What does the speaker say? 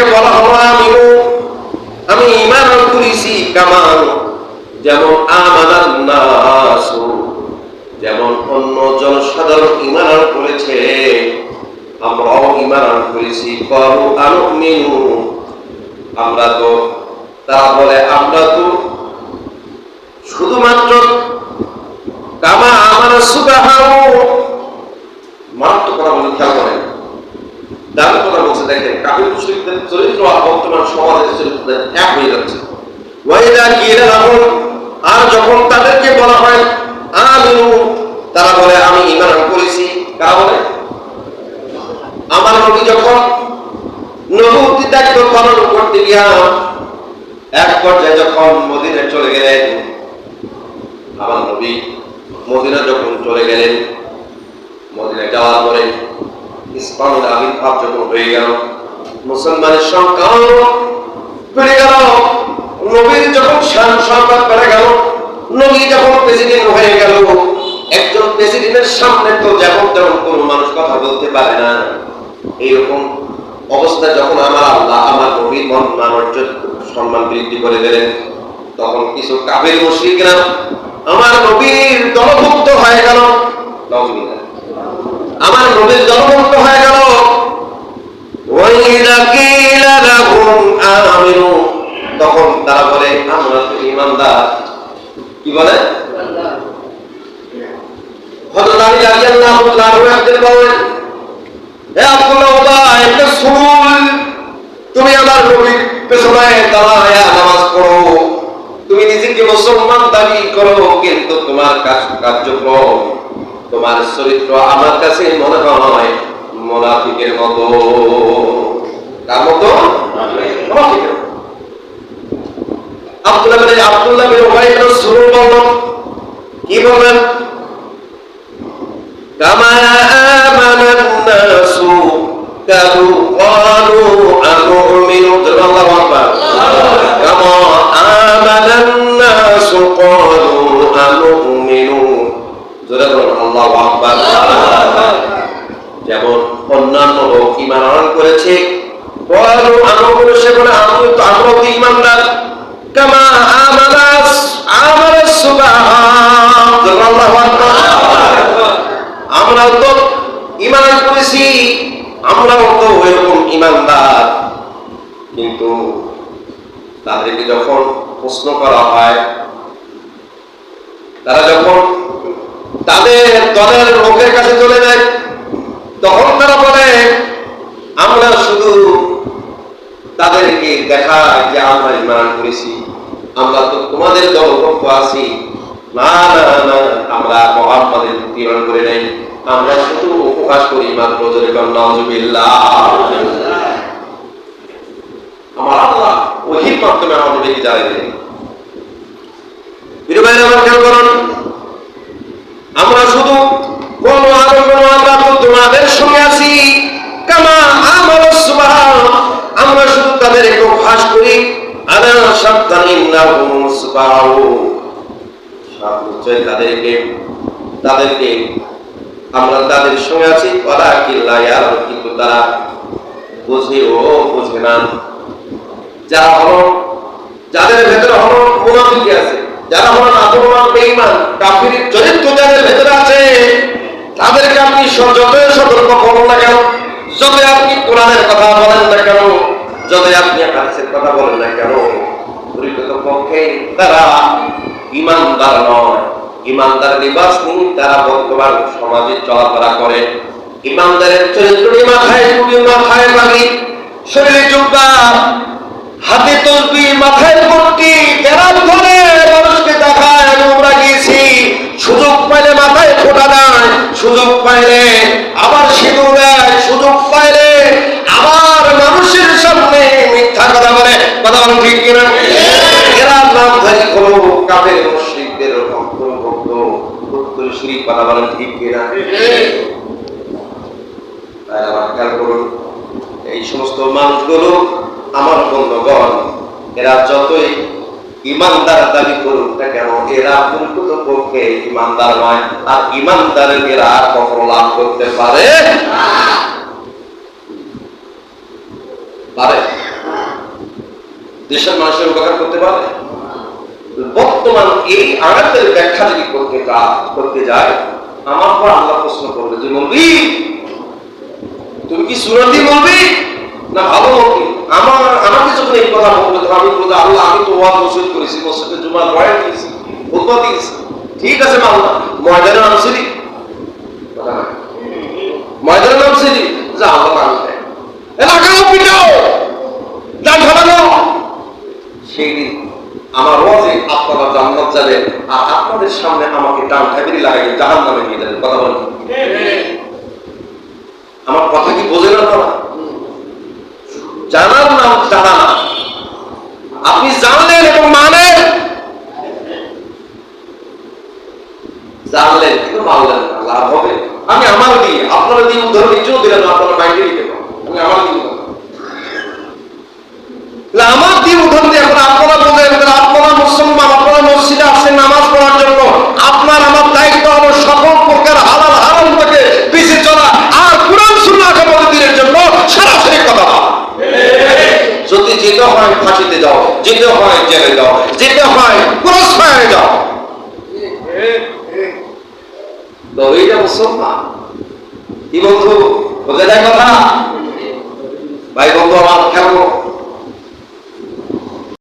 তাদেরকে বলা হলো আমিও আমি ইমান করেছি কামান যেমন আমানান নাসু, যেমন অন্য জনসাধারণ ইমান করেছে। আমরাও ইমান করেছি করু মিনু আমরা তো তারা বলে আমরা তো শুধুমাত্র কামা আমার সুবাহাও মারাত্মক কথা বলে খেয়াল করেন দারুণ কথা বলছে দেখেন কাবিল মুশরিকদের চরিত্র আর বর্তমান চরিত্র এক হয়ে যাচ্ছে। ওয়াইদা কিরা লাহুম, আর যখন তাদেরকে বলা হয়, আমিনু তারা বলে, আমি ঈমান করেছি কারা বলে? আমার নবী যখন নবুতি দায়িত্ব পালন করতে গিয়া এক পর্যায়ে যখন মদিনায় চলে গেলেন, আমার নবী মদিনা যখন চলে গেলেন, মদিনায় যাওয়ার পরে ইসলামের আবির্ভাব যখন হয়ে গেল, মুসলমানের সংখ্যাও গেল। নবীর যখন শান গেল, নবী যখন প্রেসিডেন্ট হয়ে গেল, একজন প্রেসিডেন্টের সামনে তো যেমন তেমন কোনো মানুষ কথা বলতে পারে না। এইরকম অবস্থা যখন আমার আল্লাহ আমার নবীর মন সম্মান বৃদ্ধি করে দিলেন, তখন কিছু কাবের মুশরিকরা আমার নবীর দলভুক্ত হয়ে গেল। আমার নবীর জন্মগ্রহণ হয়ে গেল। লাহুম আমিনু তখন তারা বলে, আমরা তো ইমানদার। কি বলে? আলী একদিন বলেন হে আব্দুল্লাহ একটা তুমি আমার নবীর পেছনে নামাজ পড়ো। তুমি নিজেকে মুসলমান দাবি করো, কিন্তু তোমার কাজ কার্যক্রম, তোমার চরিত্র আমার কাছে মনে হয় মোনাফিকের মতো। কার মতো? মোনাফিকের মতো। আব্দুল্লাহ বিন আব্দুল্লাহ বিন উবাই বিন সুরুর বললেন কি বললেন? কামা আমানান নাসু কালু ক্বালু আনুমিনু আল্লাহু আকবার। কামা আমানান নাসু ক্বালু আনুমিনু। জোরে বলুন আল্লাহু আকবার। যেমন অন্যান্য লোক ঈমান আনয়ন করেছে ক্বালু আনুমিনু সে বলে আমি তো আমরাও তো ঈমানদার কামা আমানাস আমানাস সুবাহা। আল্লাহু আমরাও তো ইমান করেছি আমরাও তো ওইরকম ইমানদার। কিন্তু তাদেরকে যখন প্রশ্ন করা হয়, তারা যখন তাদের দলের লোকের কাছে চলে যায়, তখন তারা বলে, আমরা শুধু তাদেরকে দেখা যে আমরা ইমান করেছি। আমরা তো তোমাদের দলপক্ষ আছি। না না না, আমরা মোহাম্মদের ইমান করে নাই। আমরা শুধু উপহাস করি মাত্র আমার আল্লাহ ওহির মাধ্যমে আমাদেরকে প্রিয় ভাইরা আমার খেয়াল করুন আমরা শুধু কোন আরও কোন আমরা তো তোমাদের সঙ্গে আছি কামা আমার সুবাহ আমরা শুধু তাদের একটু ভাস করি আনা সাবধানিন না সুবাহ নিশ্চয় তাদেরকে তাদেরকে আমরা তাদের সঙ্গে আছি ওরা কিল্লা কিন্তু তারা বোঝে ও বোঝে না। যারা হলো যাদের ভেতরে হলো মুনাফিকি আছে, যারা হলো নাফরমান বেঈমান, কাফির চরিত্র যাদের ভেতরে আছে, তাদেরকে আপনি যতই সতর্ক করুন না কেন, যতই আপনি কোরআনের কথা বলেন না কেন, যতই আপনি হাদিসের কথা বলেন না কেন পক্ষে তারা ইমানদার নয়। ইমানদার লিবাস নিয়ে তারা বর্তমান সমাজে চলাফেরা করে। ইমানদারের চরিত্রটি মাথায় টুপি মাথায় বাড়ি শরীরে জুব্বা হাতে তসবি, মাথায় পট্টি কেরাম ধরে মানুষকে দেখায় আমি উমরা গিয়েছি সুযোগ পাইলে মাথায় ফোটা দেয় সুযোগ পাইলে আবার সিঁদুর দেয় সুযোগ পাইলে আবার মানুষের সামনে মিথ্যা কথা বলে কথা বলেন ঠিক কিনা এরা নাম ধরে কোনো কাফের মুশরিকদের অন্তর্ভুক্ত উত্তর শিরিক কথা ঠিক কিনা তাই আমার খেয়াল করুন, এই সমস্ত মানুষগুলো আমার বন্ধুগণ, এরা যতই ইমানদার দাবি করুক না কেন, এরা প্রকৃত পক্ষে ইমানদার নয়, আর ইমানদারের এরা কখনো লাভ করতে পারে পারে। দেশের মানুষের উপকার করতে পারে? বর্তমান এই আয়াতের ব্যাখ্যা যদি করতে করতে যায়, আমার পর আল্লাহ প্রশ্ন করবে যে বলবি? তুমি কি সুরতি বলবি? না, ভালো বলবি? আমার, আমাকে যখন এই কথা বলবে আমি আল্লাহ, আমি তো মসজিদ করেছি, মসজিদে জুমার বয়ান দিয়েছি দিয়েছি। ঠিক আছে মাল্লা ময়দানে নামছিলি কথা না। ময়দানে নামছিলি যা, আল্লাহ আমি এলাকাও পিটাও সেই দিন আমার ওয়াজে আপনারা জান্নাত যাবে আর আপনাদের সামনে আমাকে টান ঠাবিরি লাগাই জাহান নামে নিয়ে যাবেন। কথা বলেন। আমার কথা কি বোঝে না তারা জানার নাম জানা না। আপনি জানলেন এবং মানেন। জানলেন কিন্তু মানলেন না। লাভ হবে। আমি আমার দিয়ে আপনারা দিয়ে উদাহরণ দিলেন না, আপনারা মাইন্ডে দিতে পারেন আমি আমার দিয়ে উদাহরণ তাহলে আমার দিয়ে উদাহরণ দিয়ে এখন আপনারা বোঝেন তাহলে আপনারা মুসলমান আপনারা মসজিদে আসছেন নামাজ পড়ার জন্য আপনার আমার দায়িত্ব হলো সকল প্রকার হালাল হারাম থেকে পিছিয়ে চলা আর কোরআন সুন্নাহকে বলে দিনের জন্য সরাসরি কথা বলা। যদি যেতে হয় ফাঁসিতে যাও যেতে হয় জেলে যাও যেতে হয় ক্রস ফায়ারে যাও তো এইটা মুসলমান। কি বন্ধু, বোঝা যায় কথা? ভাই বন্ধু, আমার করো।